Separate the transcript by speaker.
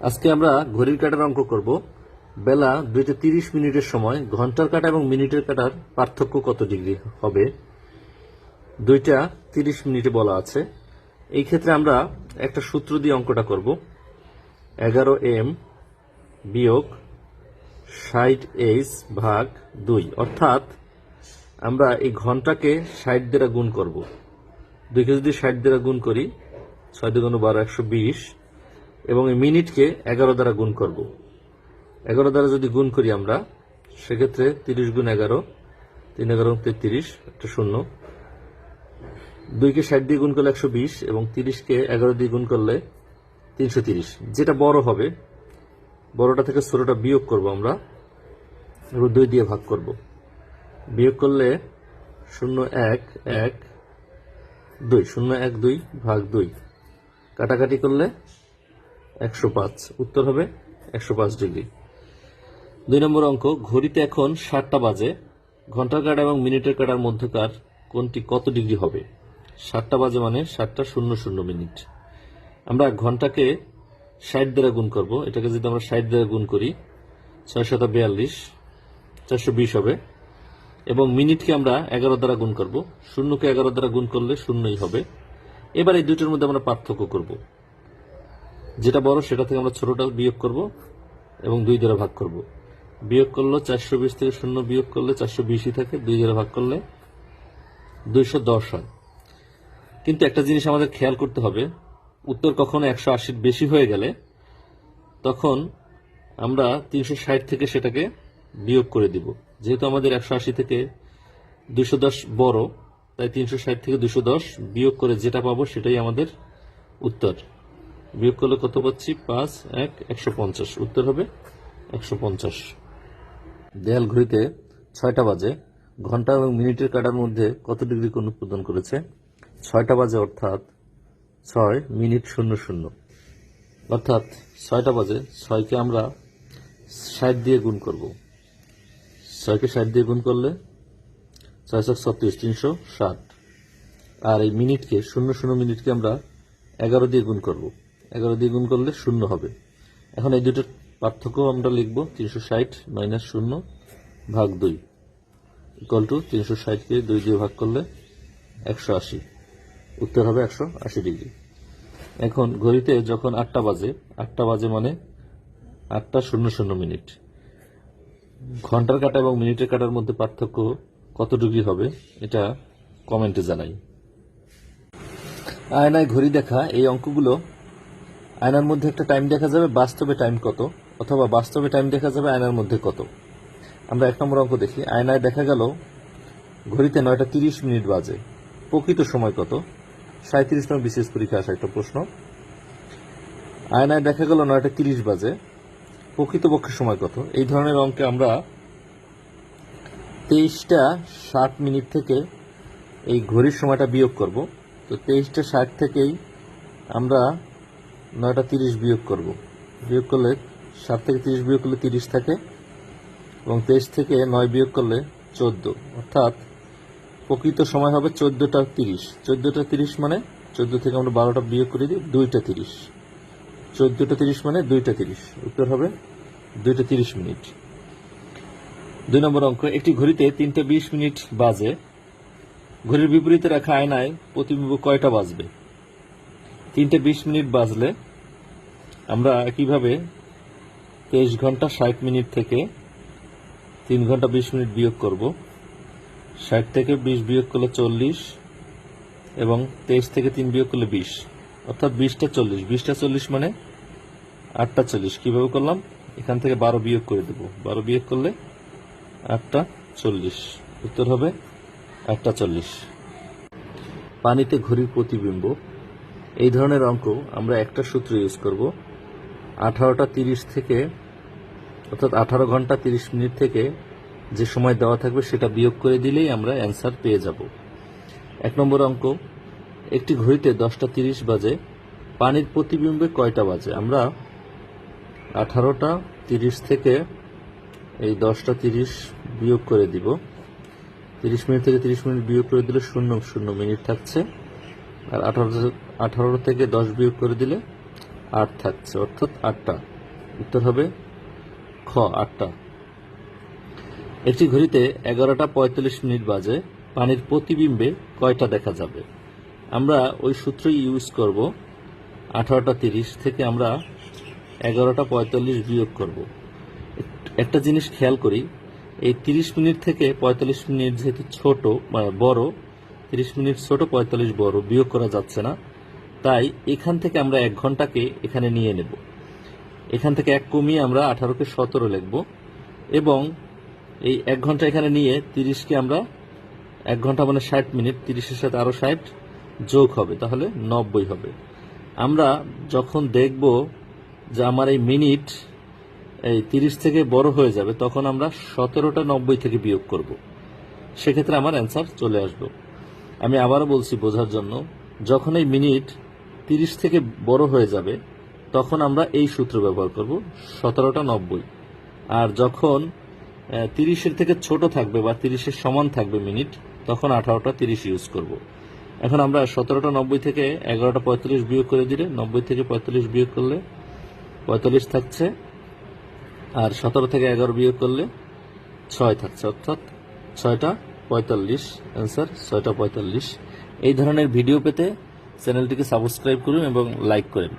Speaker 1: আজকে আমরা ঘড়ির কাটার অঙ্ক করব। বেলা দুইটা তিরিশ মিনিটের সময়, ঘণ্টার কাটা এবং মিনিটের কাটার পার্থক্য কত ডিগ্রি হবে? দুইটা তিরিশ মিনিটে বলা আছে। এই ক্ষেত্রে আমরা একটা সূত্র দিয়ে অঙ্কটা করব। এগারো এম বিয়োগ ষাট এইচ ভাগ দুই। অর্থাৎ আমরা এই ঘন্টাকে ষাট দ্বারা গুণ করব। দুইকে যদি ষাট দ্বারা গুণ করি, ছয় দুগুণ বারো একশো বিশ। এবং এই মিনিটকে এগারো দ্বারা গুণ করব। এগারো দ্বারা যদি গুণ করি আমরা, সেক্ষেত্রে তিরিশ গুণ এগারো, তিন এগারো তেত্রিশ, একটা শূন্য। দুইকে ষাট দিয়ে গুণ করলে একশো বিশ এবং তিরিশকে এগারো দিয়ে গুণ করলে তিনশো তিরিশ। যেটা বড় হবে, বড়টা থেকে ষোলোটা বিয়োগ করব আমরা এবং দুই দিয়ে ভাগ করব। বিয়োগ করলে শূন্য এক এক, দুই, শূন্য এক, দুই, ভাগ দুই। কাটাকাটি করলে একশো পাঁচ। উত্তর হবে একশো পাঁচ ডিগ্রি। দুই নম্বর অঙ্ক, ঘড়িতে এখন সাতটা বাজে। ঘণ্টার কাটা এবং মিনিটের কাটার মধ্যকার কোনটি কত ডিগ্রি হবে? সাতটা বাজে মানে সাতটা শূন্য শূন্য মিনিট। আমরা ঘন্টাকে ষাট দ্বারা গুণ করব। এটাকে যদি আমরা ষাট দ্বারা গুণ করি, ছয় শত বিয়াল্লিশ, চারশো বিশ হবে। এবং মিনিটকে আমরা এগারো দ্বারা গুণ করব। শূন্যকে এগারো দ্বারা গুণ করলে শূন্যই হবে। এবার এই দুটোর মধ্যে আমরা পার্থক্য করব। যেটা বড়, সেটা থেকে আমরা ছোটটা বিয়োগ করব এবং দুই দ্বারা ভাগ করব। বিয়োগ করলে চারশো বিশ থেকে শূন্য বিয়োগ করলে চারশো বিশই থাকে, দুই দ্বারা ভাগ করলে দুইশো দশ হয়। কিন্তু একটা জিনিস আমাদের খেয়াল করতে হবে, উত্তর কখনো একশো আশির বেশি হয়ে গেলে তখন আমরা তিনশো ষাট থেকে সেটাকে বিয়োগ করে দিব। যেহেতু আমাদের একশো আশি থেকে দুশো দশ বড়, তাই তিনশো ষাট থেকে দুশো দশ বিয়োগ করে যেটা পাবো সেটাই আমাদের উত্তর। বিয়োগ করলে কত পাচ্ছি? পাঁচ, এক, একশো পঞ্চাশ। উত্তর হবে একশো পঞ্চাশ। দেয়াল ঘড়িতে ছয়টা বাজে। ঘণ্টা এবং মিনিটের কাটার মধ্যে কত ডিগ্রি কোণ উৎপাদন করেছে? ছয়টা বাজে অর্থাৎ ছয় মিনিট শূন্য শূন্য। অর্থাৎ ছয়টা বাজে, ছয়কে আমরা ষাট দিয়ে গুণ করব। ছয়কে ষাট দিয়ে গুণ করলে ছয়শো ছত্রিশ, তিনশো ষাট। আর এই মিনিটকে, শূন্য শূন্য মিনিটকে আমরা এগারো দিয়ে গুণ করব। এগারো দিয়ে গুণ করলে শূন্য হবে। এখন এই দুটোর পার্থক্য আমরা লিখব তিনশো ষাট মাইনাস শূন্য ভাগ দুই ইকুয়াল টু তিনশো ষাটকে দুই দিয়ে ভাগ করলে একশো আশি। উত্তর হবে একশো আশি ডিগ্রি। এখন ঘড়িতে যখন আটটা বাজে আটটা বাজে মানে আটটা শূন্য শূন্য মিনিট। ঘণ্টার কাটা এবং মিনিটের কাটার মধ্যে পার্থক্য কত ডিগ্রি হবে এটা কমেন্টে জানাই। আয়নায় ঘড়ি দেখা এই অঙ্কগুলো আয়নার মধ্যে একটা টাইম দেখা যাবে, বাস্তবে টাইম কত? অথবা বাস্তবে টাইম দেখা যাবে, আয়নার মধ্যে কত? আমরা এক নম্বর অঙ্ক দেখি। আয়নায় দেখা গেল, ঘড়িতে নয়টা তিরিশ মিনিট বাজে। প্রকৃত সময় কত? সাঁত্রিশ নম্বর বিশেষ পরীক্ষা আসা একটা প্রশ্ন। আয়নায় দেখা গেল নয়টা তিরিশ বাজে। প্রকৃতপক্ষে সময় কত? এই ধরনের অঙ্কে আমরা তেইশটা ষাট মিনিট থেকে এই ঘড়ির সময়টা বিয়োগ করব। তো তেইশটা ষাট থেকেই আমরা নয়টা তিরিশ বিয়োগ করব। বিয়োগ করলে সাত থেকে তিরিশ বিয়োগ করলে তিরিশ থাকে এবং তেইশ থেকে নয় বিয়োগ করলে চোদ্দ। অর্থাৎ প্রকৃত সময় হবে চোদ্দোটা তিরিশ। চোদ্দোটা তিরিশ মানে চোদ্দ থেকে আমরা বারোটা বিয়োগ করে দিই, দুইটা তিরিশ। চোদ্দোটা তিরিশ মানে দুইটা তিরিশ। উত্তর হবে দুইটা তিরিশ মিনিট। দুই নম্বর অঙ্ক, একটি ঘড়িতে তিনটে বিশ মিনিট বাজে। ঘড়ির বিপরীতে রাখা আয়নায় প্রতিবিম্ব কয়টা বাজবে? তিনটে বিশ মিনিট বাজলে আমরা একইভাবে তেইশ ঘণ্টা ষাট মিনিট থেকে তিন ঘণ্টা বিশ মিনিট বিয়োগ করব? ষাট থেকে বিশ বিয়োগ করলে চল্লিশ এবং তেইশ থেকে তিন বিয়োগ করলে বিশ। অর্থাৎ বিশটা চল্লিশ। বিশটা চল্লিশ মানে আটটা চল্লিশ। কীভাবে করলাম? এখান থেকে বারো বিয়োগ করে দেব। বারো বিয়োগ করলে আটটা চল্লিশ। উত্তর হবে আটটা চল্লিশ। পানিতে ঘড়ির প্রতিবিম্ব এই ধরনের অঙ্ক আমরা একটা সূত্র ইউজ করব। আঠারোটা তিরিশ থেকে, অর্থাৎ আঠারো ঘণ্টা তিরিশ মিনিট থেকে যে সময় দেওয়া থাকবে সেটা বিয়োগ করে দিলেই আমরা অ্যান্সার পেয়ে যাব। এক নম্বর অঙ্ক, একটি ঘড়িতে দশটা তিরিশ বাজে, পানির প্রতিবিম্বে কয়টা বাজে? আমরা আঠারোটা তিরিশ থেকে এই দশটা তিরিশ বিয়োগ করে দিব। তিরিশ মিনিট থেকে তিরিশ মিনিট বিয়োগ করে দিলে শূন্য শূন্য মিনিট থাকছে। আর আঠারো আঠারো থেকে দশ বিয়োগ করে দিলে আট থাকছে, অর্থাৎ আটটা। উত্তর হবে খ, আটটা। একটি ঘড়িতে এগারোটা পঁয়তাল্লিশ মিনিট বাজে, পানির প্রতিবিম্বে কয়টা দেখা যাবে? আমরা ওই সূত্রই ইউজ করব, আঠারোটা তিরিশ থেকে আমরা এগারোটা পঁয়তাল্লিশ বিয়োগ করব। একটা জিনিস খেয়াল করি, এই তিরিশ মিনিট থেকে পঁয়তাল্লিশ মিনিট যেহেতু ছোট মানে বড়, তিরিশ মিনিট ছোট, পঁয়তাল্লিশ বড়, বিয়োগ করা যাচ্ছে না। তাই এখান থেকে আমরা এক ঘন্টাকে এখানে নিয়ে নেব। এখান থেকে এক কমিয়ে আমরা আঠারোকে সতেরো লিখব এবং এই এক ঘণ্টা এখানে নিয়ে তিরিশকে আমরা এক ঘণ্টা মানে ষাট মিনিট, তিরিশের সাথে আরও ষাট যোগ হবে, তাহলে নব্বই হবে। আমরা যখন দেখব যে আমার এই মিনিট এই তিরিশ থেকে বড় হয়ে যাবে, তখন আমরা সতেরোটা নব্বই থেকে বিয়োগ করব। সেক্ষেত্রে আমার অ্যান্সার চলে আসবে। আমি আবারও বলছি বোঝার জন্য, যখন এই মিনিট তিরিশ থেকে বড় হয়ে যাবে, তখন আমরা এই সূত্র ব্যবহার করব, সতেরোটা নব্বই। আর যখন তিরিশের থেকে ছোট থাকবে বা তিরিশের সমান থাকবে মিনিট, তখন আঠারোটা তিরিশ ইউজ করব। এখন আমরা সতেরোটা নব্বই থেকে এগারোটা পঁয়তাল্লিশ বিয়োগ করে দিলে, নব্বই থেকে পঁয়তাল্লিশ বিয়োগ করলে পঁয়তাল্লিশ থাকছে, আর সতেরো থেকে এগারো বিয়োগ করলে ছয় থাকছে, অর্থাৎ ছয়টা পঁয়তাল্লিশ অ্যান্সার ছয়টা পঁয়তাল্লিশ। এই ধরনের ভিডিও পেতে চ্যানেলটিকে সাবস্ক্রাইব করুন এবং লাইক করেন